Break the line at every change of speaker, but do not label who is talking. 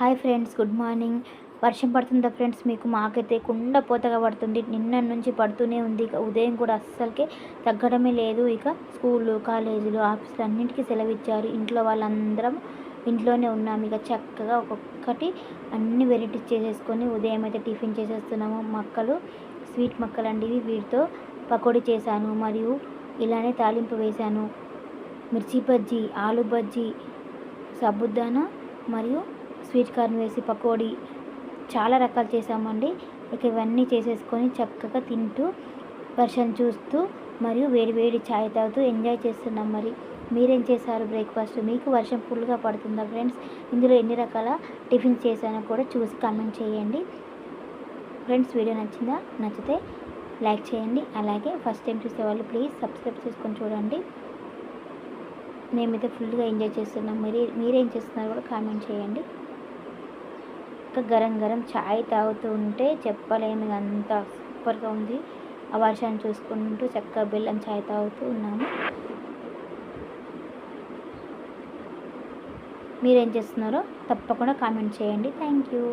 Hi friends good morning. వర్షం పడుతుందా friends? మీకు మాకైతే కుండ పోతగా పడుతుంది. నిన్న నుంచి పడుతూనే ఉంది. ఇక ఉదయం కూడా అస్సలకే తగ్గడమే లేదు. ఇక స్కూళ్ళు కాలేజీలు ఆఫీసులు అన్నింటికీ సెలవు ఇచ్చారు ఇంట్లో వాళ్ళందరం ఇంట్లోనే ఉన్నాము ఇక చక్కగా ఒక్కొక్కటి అన్ని వెరైటీస్ చేసేసుకొని ఉదయం అయితే టిఫిన్ చేసేస్తున్నాము. మక్కలు స్వీట్ మక్కలు అండి వీటితో పకోడీ చేశాను. మరియు ఇలానే తాలింపు వేశాను. మిర్చి బజ్జీ ఆలు బజ్జీ సబుద్దానా మరియు స్వీట్ కార్న్ వేసి పకోడీ చాలా రకాలు చేసామండి ఇక ఇవన్నీ చేసేసుకొని చక్కగా తింటూ వర్షం చూస్తూ మరియు వేడి వేడి ఛాయ్ తాగుతూ ఎంజాయ్ చేస్తున్నాం మరి. మీరేం చేశారు బ్రేక్ఫాస్ట్? మీకు వర్షం ఫుల్గా పడుతుందా ఫ్రెండ్స్? ఇందులో ఎన్ని రకాల టిఫిన్స్ చేశానో కూడా చూసి కామెంట్ చేయండి. ఫ్రెండ్స్ వీడియో నచ్చిందా? నచ్చితే లైక్ చేయండి. అలాగే ఫస్ట్ టైం చూసే వాళ్ళు ప్లీజ్ సబ్స్క్రైబ్ చేసుకొని చూడండి. మేమైతే ఫుల్గా ఎంజాయ్ చేస్తున్నాం మీరు. మీరేం చేస్తున్నారు కూడా కామెంట్ చేయండి. ఇంకా గరం గరం ఛాయ్ తాగుతూ ఉంటే చెప్పలేము అంత సూపర్గా ఉంది. ఆ వర్షాన్ని చూసుకుంటూ చక్కగా బెల్లం ఛాయ్ తాగుతూ ఉన్నాము. మీరేం చేస్తున్నారో తప్పకుండా కామెంట్ చేయండి. Thank you.